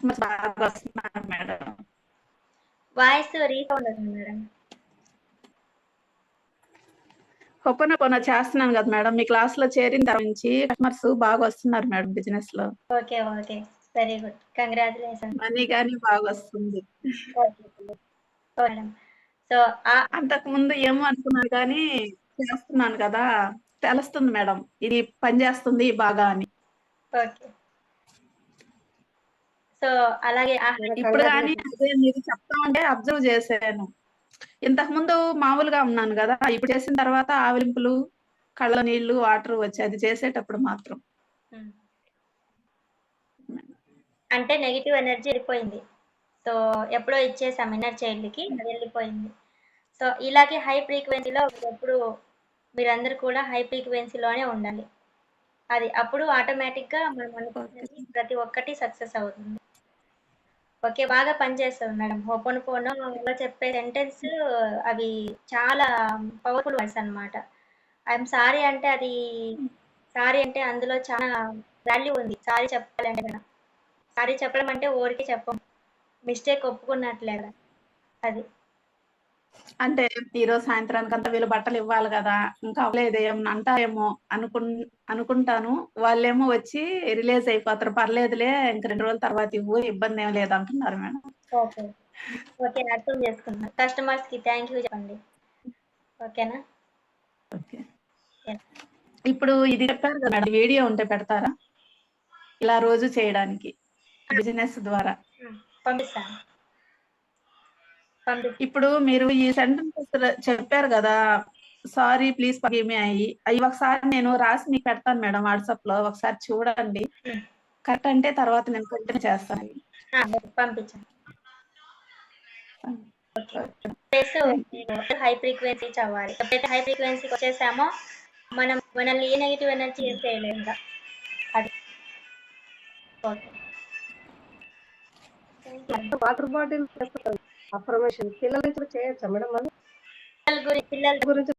Customers బాగా వస్తున్నారు madam voice resound అవుతుంది మేడం ఒప్పన పొన చేస్తున్నాను కదా మేడం. మీ క్లాస్లో చేరిన తర్వాత నుంచి కస్టమర్స్ బాగా వస్తున్నారు మేడం బిజినెస్లో okay okay. Very good congratulation money కానీ బాగా వస్తుంది. సో ఆ అంతకు ముందు ఏమో అనుకున్నాను కానీ చేస్తున్నాను కదా తెలుస్తుంది మేడం. ఇది పని చేస్తుంది బాగా అని. ఓకే. సో అలాగే ఇప్పుడు కానీ మీరు చెప్తా ఉంటే అబ్జర్వ్ చేశాను. ఇంతకు ముందు మామూలుగా ఉన్నాను కదా ఇప్పుడు చేసిన తర్వాత ఆవిలింపులు కళ్ళ నీళ్ళు వాటర్ వచ్చి అది చేసేటప్పుడు మాత్రం. అంటే నెగిటివ్ ఎనర్జీ వెళ్ళిపోయింది. సో ఎప్పుడో ఇచ్చేసాం ఇన్నర్ చైల్డ్కి అది వెళ్ళిపోయింది. సో ఇలాగే హై ఫ్రీక్వెన్సీలో ఎప్పుడు మీరందరూ కూడా హై ఫ్రీక్వెన్సీలోనే ఉండాలి. అది అప్పుడు ఆటోమేటిక్గా మనం అనుకున్నది ప్రతి ఒక్కటి సక్సెస్ అవుతుంది. ఓకే బాగా పనిచేస్తుంది మేడం. ఓపెన్ ఫోన్ చెప్పే సెంటెన్స్ అవి చాలా పవర్ఫుల్ వర్డ్స్ అన్నమాట. ఐఎమ్ సారీ అంటే అది సారీ అంటే అందులో చాలా వాల్యూ ఉంది. సారీ చెప్పాలంటే కదా సారీ చెప్పడం అంటే ఊరికి చెప్పం. మిస్టేక్ ఒప్పుకున్నట్లే కదా అది. అంటే ఈరోజు సాయంత్రానికి అంతా వీళ్ళు బట్టలు ఇవ్వాలి కదా ఇంకా అవ్వలేదు ఏమన్నా అంటారేమో అనుకు అనుకుంటాను. వాళ్ళేమో వచ్చి రిలీజ్ అయిపోతారు. పర్లేదులే ఇంక రెండు రోజుల తర్వాత ఇవ్వు ఇబ్బంది ఏం లేదు అంటున్నారు మేడం. ఓకే. ఓకే అర్థం చేసుకున్నాను కస్టమర్స్కి థ్యాంక్ యూ చెప్పండి. ఓకేనా? ఓకే. ఇప్పుడు ఇది చెప్పారు కదా వీడియో ఉంటే పెడతారా? ఇలా రోజు చేయడానికి బిజినెస్ ద్వారా. పంపిస్తాను. పంపి ఇప్పుడు మీరు ఈ సెంటెన్స్ చెప్పారు కదా సారీ ప్లీజ్ మీ అయ్యి అవి ఒకసారి నేను రాసి మీకు పెడతాను మేడం వాట్సాప్లో ఒకసారి చూడండి. కరెక్ట్ అంటే తర్వాత నేను కంటిన్యూ చేస్తాను. పంపించాను హై ఫ్రీక్వెన్సీ చదవాలి ఎప్పుడైతే హై ఫ్రీక్వెన్సీకి వచ్చేసామో మనం మనల్ని ఏ నెగిటివ్ ఎనర్జీ ఏం అది. ఓకే. వాటర్ బాటిల్ అఫర్మేషన్ పిల్లల చేయొచ్చా మేడం మనం పిల్లల గురించి పిల్లల గురించి